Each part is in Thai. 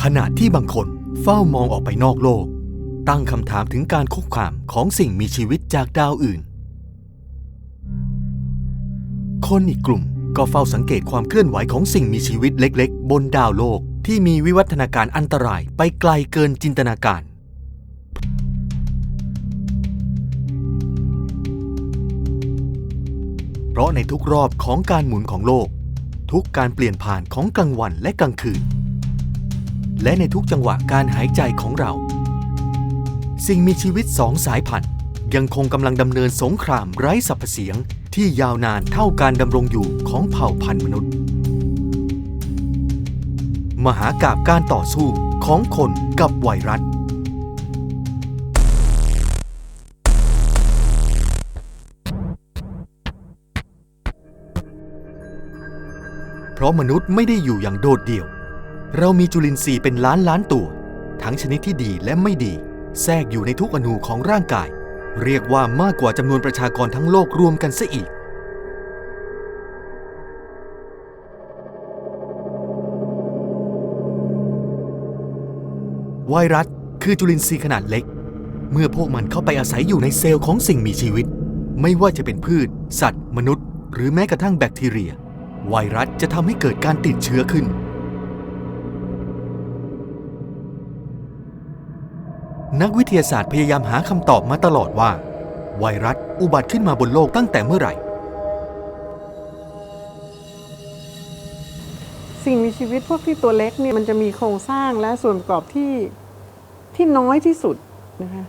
ขณะที่บางคนเฝ้ามองออกไปนอกโลก ตั้งคำถามถึงการคุกคามของสิ่งมีชีวิตจากดาวอื่น คนอีกกลุ่มก็เฝ้าสังเกตความเคลื่อนไหวของสิ่งมีชีวิตเล็ก ๆ บนดาวโลกที่มีวิวัฒนาการอันตรายไปไกลเกินจินตนาการ เพราะในทุกรอบของการหมุนของโลก ทุกการเปลี่ยนผ่านของกลางวันและกลางคืน และในทุกจังหวะการหายใจของเรา สิ่งมีชีวิตสองสายพันธุ์ ยังคงกำลังดำเนินสงครามไร้สัพเสียงที่ยาวนานเท่าการดำรงอยู่ของเผ่าพันธุ์มนุษย์ มหากาบการต่อสู้ของคนกับไวรัสเพราะมนุษย์ไม่ได้อยู่อย่างโดดเดี่ยว เรามีจุลินทรีย์เป็นล้านล้านตัว ทั้งชนิดที่ดีและไม่ดี แทรกอยู่ในทุกอนูของร่างกาย เรียกว่ามากกว่าจำนวนประชากรทั้งโลกรวมกันซะอีก ไวรัสคือจุลินทรีย์ขนาดเล็ก เมื่อพวกมันเข้าไปอาศัยอยู่ในเซลล์ของสิ่งมีชีวิต ไม่ว่าจะเป็นพืช สัตว์ มนุษย์ หรือแม้กระทั่งแบคทีเรีย ไวรัสจะทำให้เกิดการติดเชื้อขึ้น นักวิทยาศาสตร์พยายามหาคำตอบมาตลอดว่า ไวรัสอุบัติขึ้นมาบนโลกตั้งแต่เมื่อไหร่ สิ่งมีชีวิตพวกที่ตัวเล็กเนี่ยมันจะมีโครงสร้างและส่วนประกอบที่ที่น้อยที่สุดนะคะ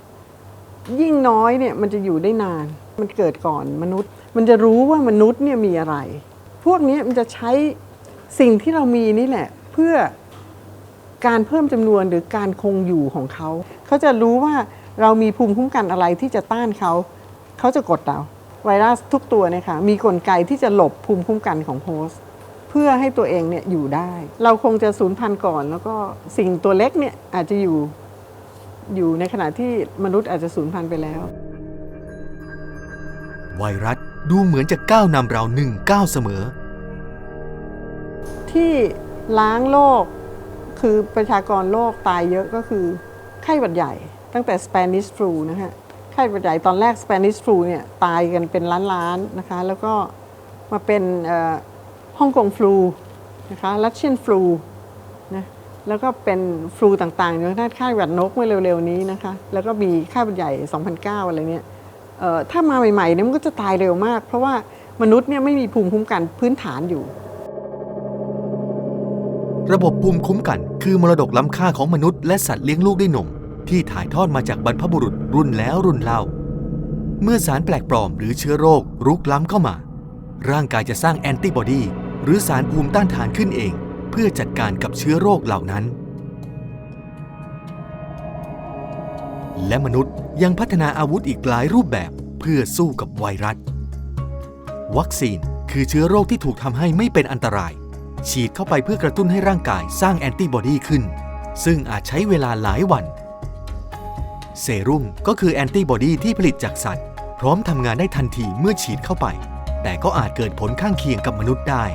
ยิ่งน้อยเนี่ยมันจะอยู่ได้นาน มันเกิดก่อนมนุษย์ มันจะรู้ว่ามนุษย์เนี่ยมีอะไร พวกนี้มันจะใช้สิ่งที่เรามีนี่แหละ เพื่อ การเพิ่มจำนวนหรือการคงอยู่ของเขา เขาจะรู้ว่าเรามีภูมิคุ้มกันอะไรที่จะต้านเขา เขาจะกดเรา ไวรัสทุกตัวเนี่ยค่ะมีกลไกที่จะหลบภูมิคุ้มกันของโฮสต์เพื่อให้ตัวเองเนี่ยอยู่ได้ เราคงจะสูญพันธุ์ก่อน แล้วก็สิ่งตัวเล็กเนี่ยอาจจะอยู่อยู่ในขณะที่มนุษย์อาจจะสูญพันธุ์ไปแล้ว ไวรัสดูเหมือนจะก้าวนำเราหนึ่งก้าวเสมอ ที่ล้างโลก คือประชากรโลกตายเยอะก็คือไข้หวัดใหญ่ตั้งแต่ Spanish flu นะฮะไข้หวัดใหญ่ตอนแรก Spanish flu เนี่ยตายกันเป็นล้านๆนะคะแล้วก็มาเป็นฮ่องกงฟลูนะคะรัสเซียนฟลูนะแล้วก็เป็นฟลูต่างๆอย่างเช่นไข้หวัดนกเมื่อเร็วๆนี้นะคะแล้วก็มีไข้หวัดใหญ่ 2009 อะไรเนี่ยถ้ามาใหม่ๆเนี่ยมันก็จะตายเร็วมาก เพราะว่ามนุษย์เนี่ยไม่มีภูมิคุ้มกันพื้นฐานอยู่ ระบบภูมิคุ้มกัน คือมรดกล้ำค่าของมนุษย์และสัตว์เลี้ยงลูกด้วยนม ที่ถ่ายทอดมาจากบรรพบุรุษรุ่นแล้วรุ่นเล่า เมื่อสารแปลกปลอมหรือเชื้อโรครุกล้ำเข้ามา ร่างกายจะสร้างแอนติบอดีหรือสารภูมิต้านทานขึ้นเอง เพื่อจัดการกับเชื้อโรคเหล่านั้น และมนุษย์ยังพัฒนาอาวุธอีกหลายรูปแบบเพื่อสู้กับไวรัส วัคซีนคือเชื้อโรคที่ถูกทำให้ไม่เป็นอันตราย ฉีดเข้าไปเพื่อกระตุ้นให้ร่างกายสร้างแอนติบอดีขึ้น ซึ่งอาจใช้เวลาหลายวัน เซรุ่มก็คือแอนติบอดีที่ผลิตจากสัตว์ พร้อมทำงานได้ทันทีเมื่อฉีดเข้าไป แต่ก็อาจเกิดผลข้างเคียงกับมนุษย์ได้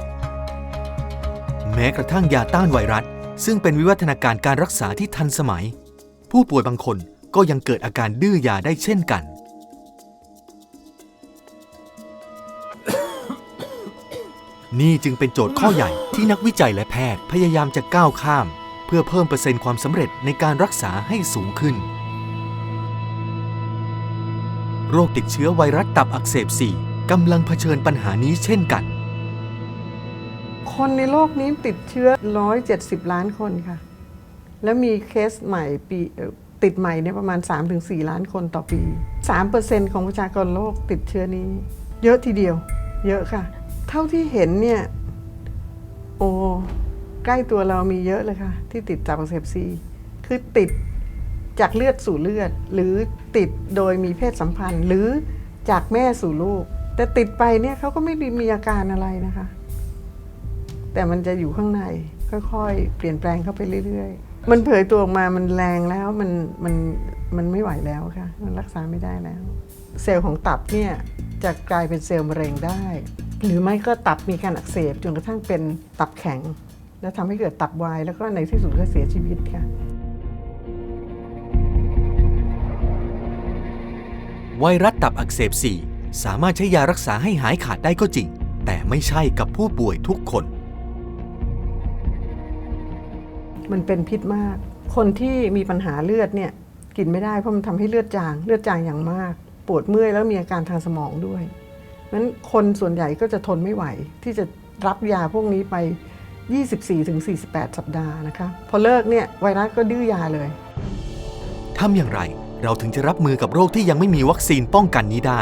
แม้กระทั่งยาต้านไวรัส ซึ่งเป็นวิวัฒนาการการรักษาที่ทันสมัย ผู้ป่วยบางคนก็ยังเกิดอาการดื้อยาได้เช่นกัน นี่จึงเป็นโจทย์ข้อใหญ่ที่นักวิจัยและแพทย์พยายามจะก้าวข้าม เพื่อเพิ่มเปอร์เซ็นต์ความสำเร็จในการรักษาให้สูงขึ้น โรคติดเชื้อไวรัสตับอักเสบ 4กำลังเผชิญปัญหานี้เช่นกัน คนในโลกนี้ติดเชื้อ 170 ล้านคนค่ะ แล้วมีเคสใหม่ปีติดใหม่เนี่ยประมาณ 3-4 ล้านคนต่อปี 3%ของประชากรโลกติดเชื้อนี้ เยอะทีเดียว เยอะค่ะ เท่าที่เห็นเนี่ย โอ้ใกล้ตัวเรามีเยอะเลยค่ะ ที่ติดจากอักเสบซีคือติดจากเลือดสู่เลือด หรือติดโดยมีเพศสัมพันธ์ หรือจากแม่สู่ลูก แต่ติดไปเนี่ยเขาก็ไม่ได้มีอาการอะไรนะคะ แต่มันจะอยู่ข้างในค่อยๆ เปลี่ยนแปลงเข้าไปเรื่อยๆ มันเผยตัวออกมามันแรงแล้วมันมันมันไม่ไหวแล้วค่ะ มันรักษาไม่ได้แล้ว เซลล์ของตับเนี่ยจะกลายเป็นเซลล์มะเร็งได้ หรือไม่ก็ตับมีการอักเสบจนกระทั่งเป็นตับแข็ง แล้วทำให้เกิดตับวาย แล้วก็ในที่สุดก็เสียชีวิตค่ะไวรัสตับอักเสบ4สามารถใช้ยารักษาให้หายขาดได้ก็จริง แต่ไม่ใช่กับผู้ป่วยทุกคน มันเป็นพิษมาก คนที่มีปัญหาเลือดเนี่ยกินไม่ได้เพราะมันทำให้เลือดจาง เลือดจางอย่างมาก ปวดเมื่อยแล้วมีอาการทางสมองด้วยนั้นคนส่วนใหญ่ก็จะทนไม่ไหว ที่จะรับยาพวกนี้ไป 24-48 สัปดาห์นะคะ พอเลิกเนี่ยไวรัสก็ดื้อยาเลยทำอย่างไรเราถึงจะรับมือกับโรคที่ยังไม่มีวัคซีนป้องกันนี้ได้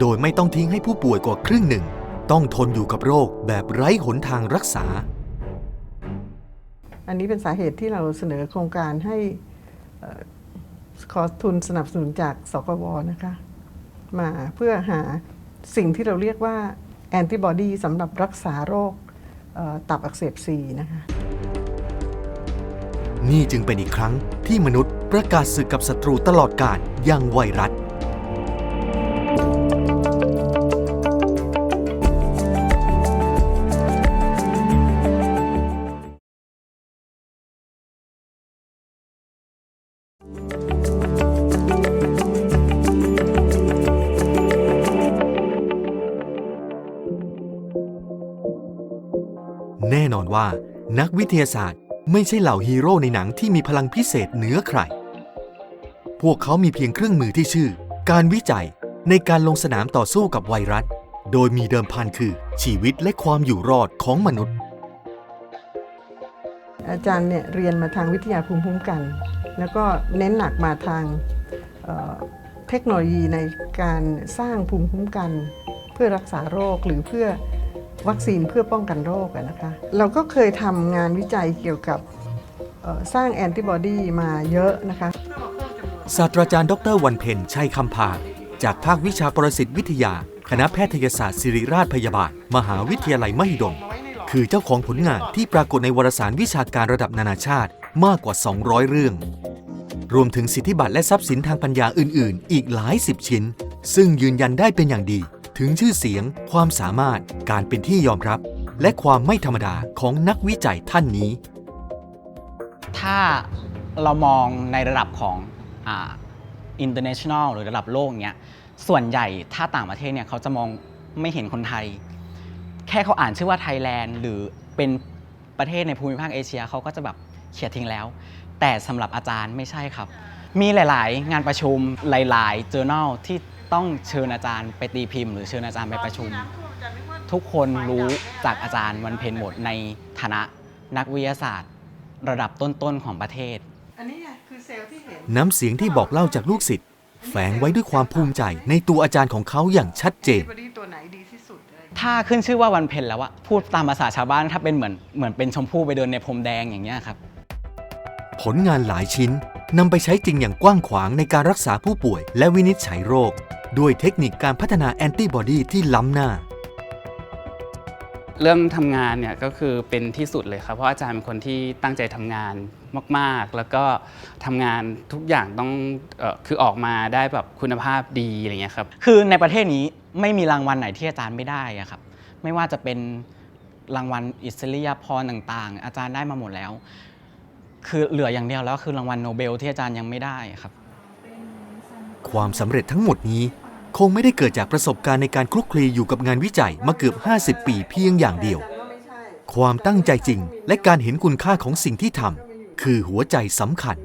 โดยไม่ต้องทิ้งให้ผู้ป่วยกว่าครึ่งหนึ่ง ต้องทนอยู่กับโรคแบบไร้หนทางรักษา อันนี้เป็นสาเหตุที่เราเสนอโครงการให้เอ่อขอทุนสนับสนุนจากสกวนะคะ มาเพื่อหาสิ่งที่เราเรียกว่าแอนติบอดีสำหรับรักษาโรคตับอักเสบซีนะคะนี่จึงเป็นอีกครั้งที่มนุษย์ประกาศศึกกับศัตรูตลอดกาลอย่างไวรัส ทยาศาสตร์ ไม่ใช่เหล่าฮีโร่ในหนังที่มีพลังพิเศษเหนือใคร พวกเขามีเพียงเครื่องมือที่ชื่อ การวิจัยในการลงสนามต่อสู้กับไวรัส โดยมีเดิมพันคือชีวิตและความอยู่รอดของมนุษย์ อาจารย์เนี่ยเรียนมาทางวิทยาภูมิคุ้มกัน แล้วก็เน้นหนักมาทางเอ่อเทคโนโลยีในการสร้างภูมิคุ้มกัน เพื่อรักษาโรคหรือเพื่อ วัคซีนเพื่อป้องกันโรคนะคะ เราก็เคยทำงานวิจัยเกี่ยวกับสร้างแอนติบอดีมาเยอะนะคะ ศาสตราจารย์ดรวันเพ็ญชัยคำพาจากภาควิชาปรสิตวิทยา คณะแพทยศาสตร์ศิริราชพยาบาล มหาวิทยาลัยมหิดล คือเจ้าของผลงานที่ปรากฏในวารสารวิชาการระดับนานาชาติมากกว่า 200 เรื่อง รวมถึงสิทธิบัตรและทรัพย์สินทางปัญญาอื่น ๆ อีกหลายสิบชิ้น ซึ่งยืนยันได้เป็นอย่างดี ถึงชื่อเสียง ความสามารถ การเป็นที่ยอมรับ และความไม่ธรรมดาของนักวิจัยท่านนี้ ถ้าเรามองในระดับของอ่า international หรือระดับโลกเนี้ยส่วนใหญ่ถ้าต่างประเทศเนี่ยเขาจะมองไม่เห็นคนไทย แค่เขาอ่านชื่อว่าไทยแลนด์หรือเป็นประเทศในภูมิภาคเอเชียเขาก็จะแบบเขียดทิ้งแล้ว แต่สำหรับอาจารย์ไม่ใช่ครับ มีหลาย ๆ งานประชุมหลาย ๆ journal ที่ ต้องเชิญอาจารย์ไปตีพิมพ์ หรือเชิญอาจารย์ไปประชุม ทุกคนรู้จากอาจารย์วันเพ็ญหมดในฐานะนักวิทยาศาสตร์ ระดับต้นๆของประเทศ อันนี้คือเซลล์ที่เห็นน้ำเสียงที่บอกเล่าจากลูกศิษย์แฝงไว้ด้วยความภูมิใจในตัวอาจารย์ของเขาอย่างชัดเจนบอดี้ตัวไหนดีที่สุดเลยถ้าขึ้นชื่อว่าวันเพ็ญแล้วอะพูดตามภาษาชาวบ้านถ้าเป็นเหมือนเหมือนเป็นชมพู่ไปเดินในพรมแดงอย่างเงี้ยครับ ผลงานหลายชิ้นนำไปใช้จริงอย่างกว้างขวางในการรักษาผู้ป่วยและวินิจฉัยโรค ด้วยเทคนิคการพัฒนาแอนติบอดีที่ล้ำหน้า เรื่องทำงานเนี่ยก็คือเป็นที่สุดเลยครับ เพราะอาจารย์เป็นคนที่ตั้งใจทำงานมาก ๆ แล้วก็ทำงานทุกอย่างต้องเออคือออกมาได้แบบคุณภาพดีอะไรเงี้ยครับ คือในประเทศนี้ไม่มีรางวัลไหนที่อาจารย์ไม่ได้อะครับ ไม่ว่าจะเป็นรางวัลอิสริยาภรณ์ต่างๆ อาจารย์ได้มาหมดแล้ว คือเหลืออย่างเดียวแล้วคือรางวัลโนเบลที่อาจารย์ยังไม่ได้ครับ ความสำเร็จทั้งหมดนี้ คงไม่ได้เกิดจากประสบการณ์ในการคลุกคลีอยู่กับงานวิจัยมาเกือบ 50 ปีเพียงอย่างเดียว ความตั้งใจจริง และการเห็นคุณค่าของสิ่งที่ทำคือหัวใจสำคัญ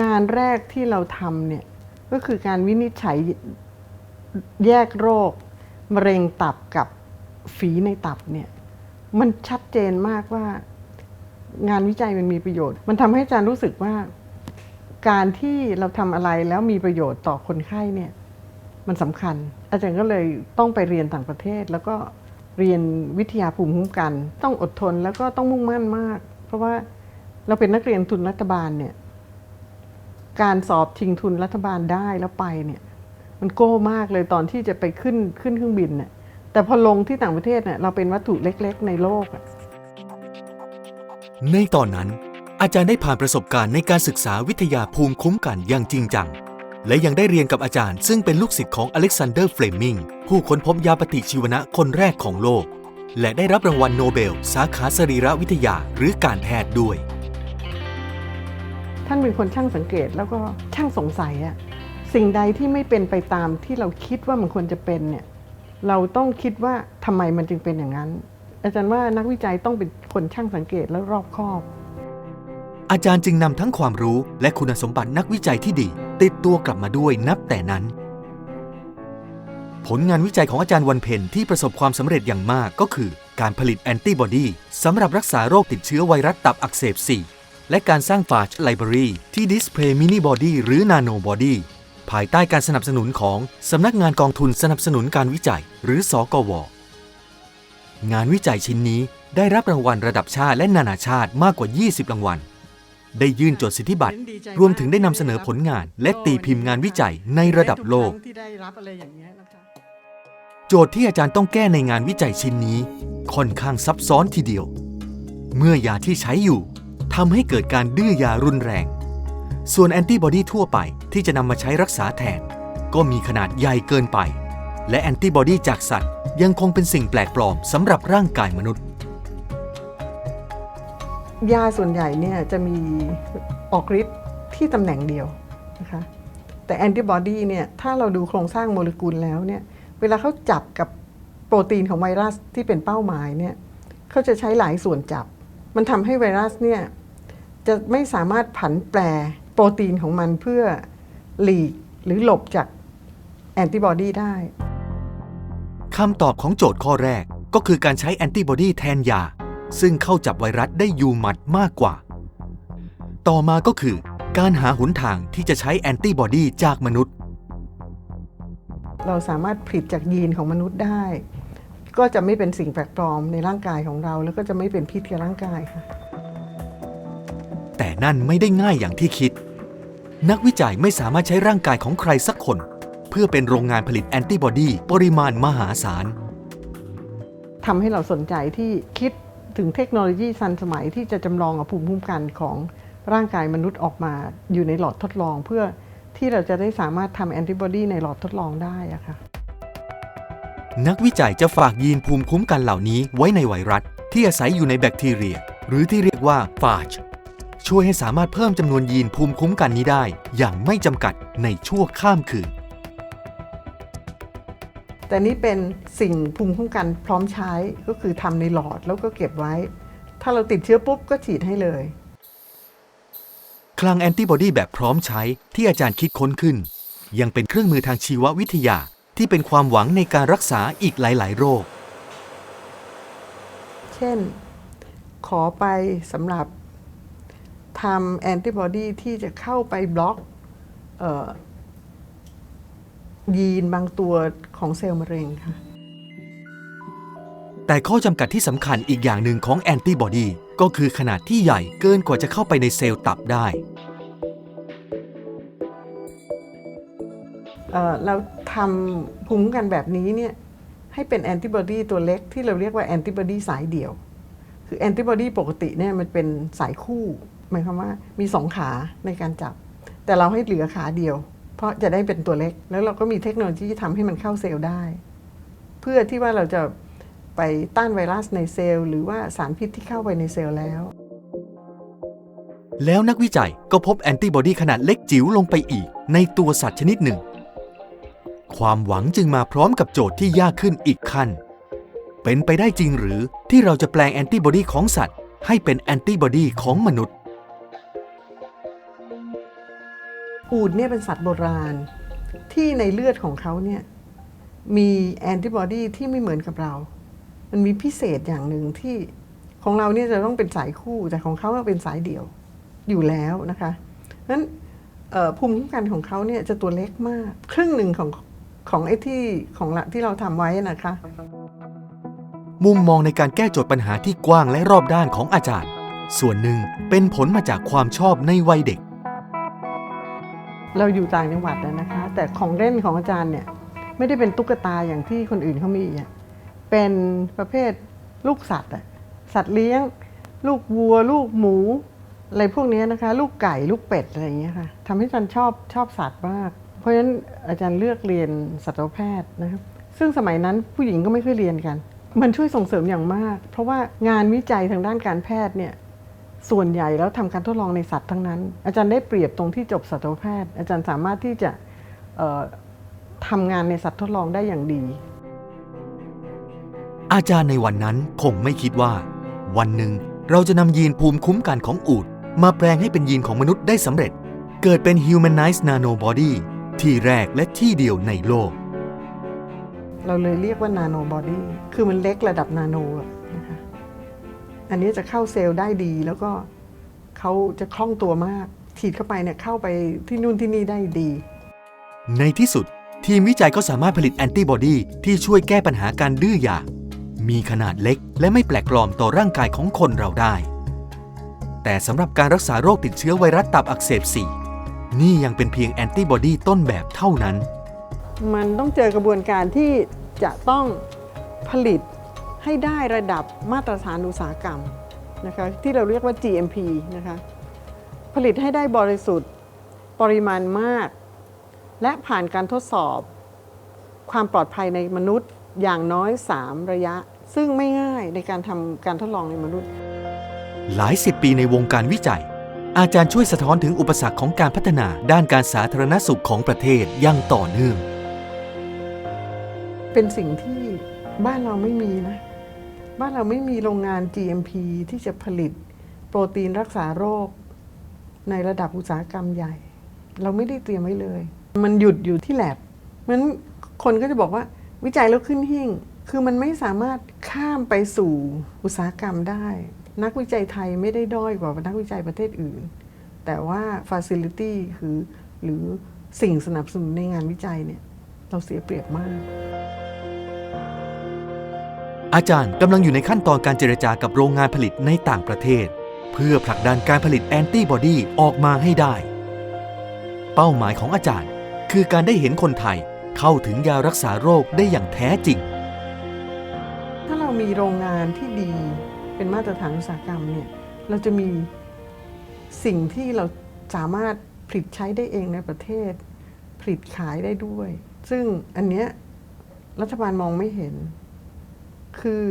งานแรกที่เราทำเนี่ยก็คือการวินิจฉัยแยกโรค มะเร็งตับกับฝีในตับเนี่ยมันชัดเจนมากว่างานวิจัยมันมีประโยชน์ มันทำให้อาจารย์รู้สึกว่า การที่เราทำอะไรแล้วมีประโยชน์ต่อคนไข้เนี่ยมันสำคัญ อาจารย์ก็เลยต้องไปเรียนต่างประเทศ แล้วก็เรียนวิทยาภูมิคุ้มกัน ต้องอดทนแล้วก็ต้องมุ่งมั่นมาก เพราะว่าเราเป็นนักเรียนทุนรัฐบาลเนี่ยการสอบชิงทุนรัฐบาลได้แล้วไปเนี่ยมันโก้มากเลยตอนที่จะไปขึ้นขึ้นเครื่องบินเนี่ยแต่พอลงที่ต่างประเทศเนี่ยเราเป็นวัตถุเล็ก ๆ ในโลกอะในตอนนั้น อาจารย์ได้ผ่านประสบการณ์ในการศึกษาวิทยาภูมิคุ้มกันอย่างจริงจัง และยังได้เรียนกับอาจารย์ซึ่งเป็นลูกศิษย์ของอเล็กซานเดอร์เฟลมิงผู้ค้นพบยาปฏิชีวนะคนแรกของโลก และได้รับรางวัลโนเบล สาขาสรีรวิทยาหรือการแพทย์ด้วย ท่านเป็นคนช่างสังเกตแล้วก็ช่างสงสัยอะสิ่งใดที่ไม่เป็นไปตามที่เราคิดว่ามันควรจะเป็นเนี่ยเราต้องคิดว่าทำไมมันจึงเป็นอย่างนั้น อาจารย์ว่านักวิจัยต้องเป็นคนช่างสังเกตและรอบคอบ อาจารย์จึงนำทั้งความรู้และคุณสมบัตินักวิจัยที่ดี ติดตัวกลับมาด้วยนับแต่นั้น ผลงานวิจัยของอาจารย์วันเพ็ญที่ประสบความสำเร็จอย่างมากก็คือ การผลิตแอนติบอดีสำหรับรักษาโรคติดเชื้อไวรัสตับอักเสบ 4 และการสร้างฟาชไลบรารีที่ดิสเพย์มินิบอดีหรือนาโนบอดีภายใต้การสนับสนุนของสำนักงานกองทุนสนับสนุนการวิจัย หรือสกว งานวิจัยชิ้นนี้ได้รับรางวัลระดับชาติและนานาชาติมากกว่า 20 รางวัล ได้ยื่นจดสิทธิบัตร รวมถึงได้นำเสนอผลงาน และตีพิมพ์งานวิจัยในระดับโลก โจทย์ที่อาจารย์ต้องแก้ในงานวิจัยชิ้นนี้ ค่อนข้างซับซ้อนทีเดียว เมื่อยาที่ใช้อยู่ทำให้เกิดการดื้อยารุนแรง ส่วนแอนติบอดีทั่วไปที่จะนำมาใช้รักษาแทน ก็มีขนาดใหญ่เกินไป และแอนติบอดีจากสัตว์ยังคงเป็นสิ่งแปลกปลอมสำหรับร่างกายมนุษย์ ยาส่วนใหญ่เนี่ยจะมีออกฤทธิ์ที่ตำแหน่งเดียวนะคะแต่แอนติบอดีเนี่ยถ้าเราดูโครงสร้างโมเลกุลแล้วเนี่ยเวลาเขาจับกับโปรตีนของไวรัสที่เป็นเป้าหมายเนี่ยเขาจะใช้หลายส่วนจับ มันทำให้ไวรัสเนี่ยจะไม่สามารถผันแปรโปรตีนของมันเพื่อหลีกหรือหลบจากแอนติบอดีได้คำตอบของโจทย์ข้อแรกก็คือการใช้แอนติบอดีแทนยา ซึ่งเข้าจับไวรัสได้ยูหมัดมากกว่า ต่อมาก็คือ การหาหนทางที่จะใช้แอนติบอดีจากมนุษย์ เราสามารถผลิตจากยีนของมนุษย์ได้ ก็จะไม่เป็นสิ่งแปลกปลอมในร่างกายของเรา แล้วก็จะไม่เป็นพิษกับร่างกายค่ะ แต่นั่นไม่ได้ง่ายอย่างที่คิด นักวิจัยไม่สามารถใช้ร่างกายของใครสักคน เพื่อเป็นโรงงานผลิตแอนติบอดีปริมาณมหาศาลทำให้เราสนใจที่คิด ถึงเทคโนโลยีทันสมัยที่จะจำลองอภูมิคุ้มกันของร่างกายมนุษย์ออกมาอยู่ในหลอดทดลองเพื่อที่เราจะได้สามารถทำแอนติบอดีในหลอดทดลองได้อะค่ะนักวิจัยจะฝากยีนภูมิคุ้มกันเหล่านี้ไว้ในไวรัส ที่อาศัยอยู่ในแบคทีเรีย หรือที่เรียกว่าฟาจช่วยให้สามารถเพิ่มจำนวนยีนภูมิคุ้มกันนี้ได้ อย่างไม่จำกัดในชั่วข้ามคืน แต่นี่เป็นสิ่งภูมิคุ้มกันพร้อมใช้ก็คือทำในหลอดแล้วก็เก็บไว้ ถ้าเราติดเชื้อปุ๊บก็ฉีดให้เลย คลังแอนติบอดีแบบพร้อมใช้ที่อาจารย์คิดค้นขึ้น ยังเป็นเครื่องมือทางชีววิทยาที่เป็นความหวังในการรักษาอีกหลาย ๆ โรค เช่น ขอไปสำหรับทำแอนติบอดีที่จะเข้าไปบล็อกเออ ยีนบางตัวของเซลล์มะเร็งค่ะ แต่ข้อจำกัดที่สำคัญอีกอย่างหนึ่งของแอนติบอดีก็คือขนาดที่ใหญ่เกินกว่าจะเข้าไปในเซลล์ตับได้ เอ่อเราทำภูมิคุ้มกันแบบนี้เนี่ยให้เป็นแอนติบอดีตัวเล็กที่เราเรียกว่าแอนติบอดีสายเดี่ยว คือแอนติบอดีปกติเนี่ยมันเป็นสายคู่ หมายความว่ามีสองขาในการจับ แต่เราให้เหลือขาเดียวเพ ราะจะได้เป็นตัวเล็ก แล้วเราก็มีเทคโนโลยีที่ทำให้มันเข้าเซลล์ได้ เพื่อที่ว่าเราจะไปต้านไวรัสในเซลล์ หรือว่าสารพิษที่เข้าไปในเซลล์แล้ว แล้วนักวิจัยก็พบแอนติบอดีขนาดเล็กจิ๋วลงไปอีก ในตัวสัตว์ชนิดหนึ่ง ความหวังจึงมาพร้อมกับโจทย์ที่ยากขึ้นอีกขั้น เป็นไปได้จริงหรือที่เราจะแปลงแอนติบอดีของสัตว์ ให้เป็นแอนติบอดีของมนุษย์ อูฐเนี่ยเป็นสัตว์โบราณ ที่ในเลือดของเขาเนี่ยมีแอนติบอดีที่ไม่เหมือนกับเรา มันมีพิเศษอย่างหนึ่งที่ของเราเนี่ยจะต้องเป็นสายคู่แต่ของเขาเป็นสายเดี่ยวอยู่แล้วนะคะเพราะฉะนั้นภูมิคุ้มกันของเขาเนี่ยจะตัวเล็กมาก ครึ่งหนึ่งของของไอ้ที่ของละที่เราทำไว้นะคะ มุมมองในการแก้โจทย์ปัญหาที่กว้างและรอบด้านของอาจารย์ ส่วนหนึ่งเป็นผลมาจากความชอบในวัยเด็ก เราอยู่ต่างจังหวัดนะนะคะ แต่ของเล่นของอาจารย์เนี่ยไม่ได้เป็นตุ๊กตาอย่างที่คนอื่นเขามีอะเป็นประเภทลูกสัตว์อะสัตว์เลี้ยง ลูกวัว ลูกหมูอะไรพวกนี้นะคะ ลูกไก่ลูกเป็ดอะไรอย่างเงี้ยค่ะทำให้อาจารย์ชอบชอบสัตว์มาก เพราะฉะนั้นอาจารย์เลือกเรียนสัตวแพทย์นะครับซึ่งสมัยนั้นผู้หญิงก็ไม่ค่อยเรียนกัน มันช่วยส่งเสริมอย่างมาก เพราะว่างานวิจัยทางด้านการแพทย์เนี่ย ส่วนใหญ่แล้วทำการทดลองในสัตว์ทั้งนั้น อาจารย์ได้เปรียบตรงที่จบสัตวแพทย์ อาจารย์สามารถที่จะเอ่อทำงานในสัตว์ทดลองได้อย่างดี อาจารย์ในวันนั้นคงไม่คิดว่า วันหนึ่งเราจะนำยีนภูมิคุ้มกันของอูฐมาแปลงให้เป็นยีนของมนุษย์ได้สำเร็จ เกิดเป็น humanized nanobody ที่แรกและที่เดียวในโลก เราเลยเรียกว่านาโนบอดี้คือมันเล็กระดับนาโนอะนะคะ อันนี้จะเข้าเซลล์ได้ดี แล้วก็เขาจะคล่องตัวมาก ฉีดเข้าไปเนี่ยเข้าไปที่นู่นที่นี่ได้ดี ในที่สุด ทีมวิจัยก็สามารถผลิตแอนติบอดีที่ช่วยแก้ปัญหาการดื้อยา มีขนาดเล็ก และไม่แปลกปลอมต่อร่างกายของคนเราได้ แต่สำหรับการรักษาโรคติดเชื้อไวรัสตับอักเสบ4นี่ยังเป็นเพียงแอนติบอดีต้นแบบเท่านั้น มันต้องเจอกระบวนการที่จะต้องผลิต ให้ได้ระดับมาตรฐานอุตสาหกรรมนะคะที่เราเรียกว่า GMP นะคะผลิตให้ได้บริสุทธิ์ปริมาณมาก และผ่านการทดสอบ ความปลอดภัยในมนุษย์อย่างน้อย 3 ระยะ ซึ่งไม่ง่ายในการทำการทดลองในมนุษย์ หลายสิบปีในวงการวิจัย อาจารย์ช่วยสะท้อนถึงอุปสรรคของการพัฒนาด้านการสาธารณสุขของประเทศอย่างต่อเนื่อง เป็นสิ่งที่บ้านเราไม่มีนะ บ้านเราไม่มีโรงงาน GMP ที่จะผลิตโปรตีนรักษาโรค ในระดับอุตสาหกรรมใหญ่ เราไม่ได้เตรียมไว้เลย มันหยุดอยู่ที่แลบเพราะฉะนั้นคนก็จะบอกว่าวิจัยแล้วขึ้นหิ่ง คือมันไม่สามารถข้ามไปสู่อุตสาหกรรมได้ นักวิจัยไทยไม่ได้ด้อยกว่านักวิจัยประเทศอื่น แต่ว่า Facility คือหรือสิ่งสนับสนุนในงานวิจัยเนี่ย เราเสียเปรียบมาก อาจารย์กำลังอยู่ในขั้นตอนการเจรจากับโรงงานผลิตในต่างประเทศ เพื่อผลักดันการผลิตแอนติบอดีออกมาให้ได้ เป้าหมายของอาจารย์ คือการได้เห็นคนไทยเข้าถึงยารักษาโรคได้อย่างแท้จริง ถ้าเรามีโรงงานที่ดีเป็นมาตรฐานอุตสาหกรรมเนี่ยเราจะมีสิ่งที่เราสามารถผลิตใช้ได้เองในประเทศ ผลิตขายได้ด้วย ซึ่งอันเนี้ยรัฐบาลมองไม่เห็น คือ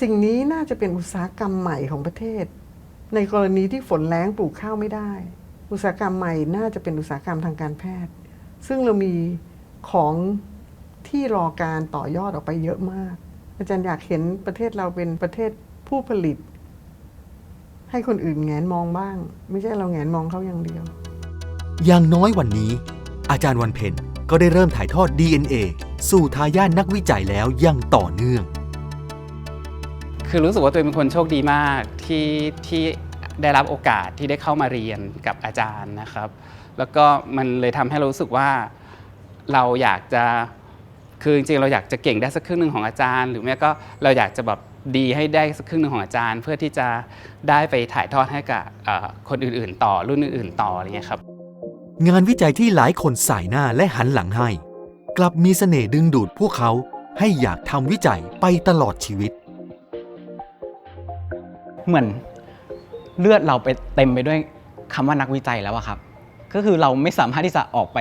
สิ่งนี้น่าจะเป็นอุตสาหกรรมใหม่ของประเทศ ในกรณีที่ฝนแล้งปลูกข้าวไม่ได้ อุตสาหกรรมใหม่น่าจะเป็นอุตสาหกรรมทางการแพทย์ ซึ่งเรามีของที่รอการต่อยอดออกไปเยอะมาก อาจารย์อยากเห็นประเทศเราเป็นประเทศผู้ผลิต ให้คนอื่นแงนมองบ้าง ไม่ใช่เราแงนมองเขาอย่างเดียว อย่างน้อยวันนี้ อาจารย์วันเพ็ญก็ได้เริ่มถ่ายทอด DNA สู่ทายาทนักวิจัยแล้วอย่างต่อเนื่อง คือรู้สึกว่าตัวเองเป็นคนโชคดีมากที่ที่ได้รับโอกาสที่ได้เข้ามาเรียนกับอาจารย์นะครับ แล้วก็มันเลยทำให้เรารู้สึกว่าเราอยากจะคือจริงๆเราอยากจะเก่งได้สักครึ่งหนึ่งของอาจารย์ หรือไม่ก็เราอยากจะแบบดีให้ได้สักครึ่งหนึ่งของอาจารย์ เพื่อที่จะได้ไปถ่ายทอดให้กับเอ่อคนอื่นๆ ต่อรุ่นอื่นๆ ต่ออะไรเงี้ยครับ งานวิจัยที่หลายคนสายหน้าและหันหลังให้ กลับมีเสน่ห์ดึงดูดพวกเขาให้อยากทำวิจัยไปตลอดชีวิต เหมือนเลือดเราไปเต็มไปด้วยคำว่านักวิจัยแล้วอะครับ ก็คือเราไม่สามารถที่จะออกไป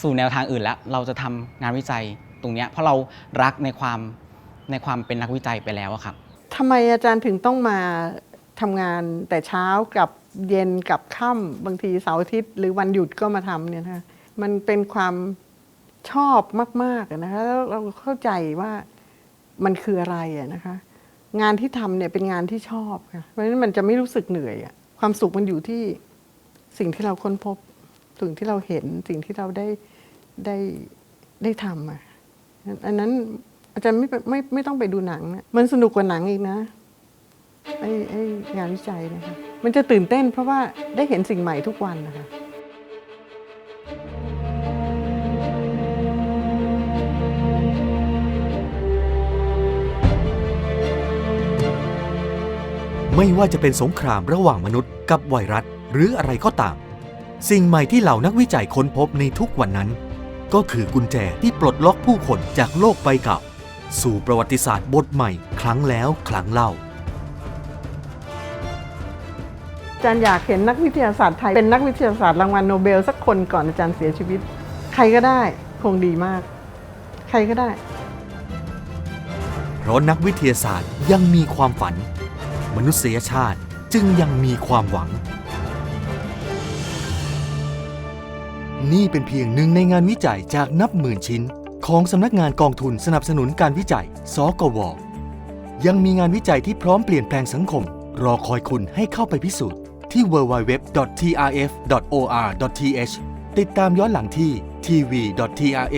สู่แนวทางอื่นแล้ว เราจะทำงานวิจัยตรงเนี้ยเพราะเรารักในความในความเป็นนักวิจัยไปแล้วอะครับ ทำไมอาจารย์ถึงต้องมาทำงานแต่เช้ากับเย็นกับค่ำบางทีเสาร์อาทิตย์หรือวันหยุดก็มาทำเนี่ยนะคะมันเป็นความ ชอบมากๆนะคะแล้วเราเข้าใจว่ามันคืออะไรอะนะคะ งานที่ทำเนี่ยเป็นงานที่ชอบค่ะเพราะฉะนั้นมันจะไม่รู้สึกเหนื่อยอะความสุขมันอยู่ที่สิ่งที่เราค้นพบ สิ่งที่เราเห็นสิ่งที่เราได้ได้ได้ทำอะอันนั้นอาจารย์ไม่ไปไม่ไม่ต้องไปดูหนังนะมันสนุกกว่าหนังอีกนะไอ้ไอ้งานวิจัยนะคะมันจะตื่นเต้นเพราะว่าได้เห็นสิ่งใหม่ทุกวันนะคะ ไม่ว่าจะเป็นสงครามระหว่างมนุษย์กับไวรัสหรืออะไรก็ตาม สิ่งใหม่ที่เหล่านักวิจัยค้นพบในทุกวันนั้น ก็คือกุญแจที่ปลดล็อกผู้คนจากโลกใบเก่า สู่ประวัติศาสตร์บทใหม่ครั้งแล้วครั้งเล่าอาจารย์อยากเห็นนักวิทยาศาสตร์ไทย เป็นนักวิทยาศาสตร์รางวัลโนเบลสักคนก่อนอาจารย์เสียชีวิต ใครก็ได้คงดีมาก ใครก็ได้ เพราะนักวิทยาศาสตร์ยังมีความฝัน มนุษยชาติจึงยังมีความหวัง นี่เป็นเพียงหนึ่งในงานวิจัยจากนับหมื่นชิ้น ของสำนักงานกองทุนสนับสนุนการวิจัย สกว ยังมีงานวิจัยที่พร้อมเปลี่ยนแปลงสังคม รอคอยคุณให้เข้าไปพิสูจน์ที่ www.trf.or.th ติดตามย้อนหลังที่ tv.trf.or.th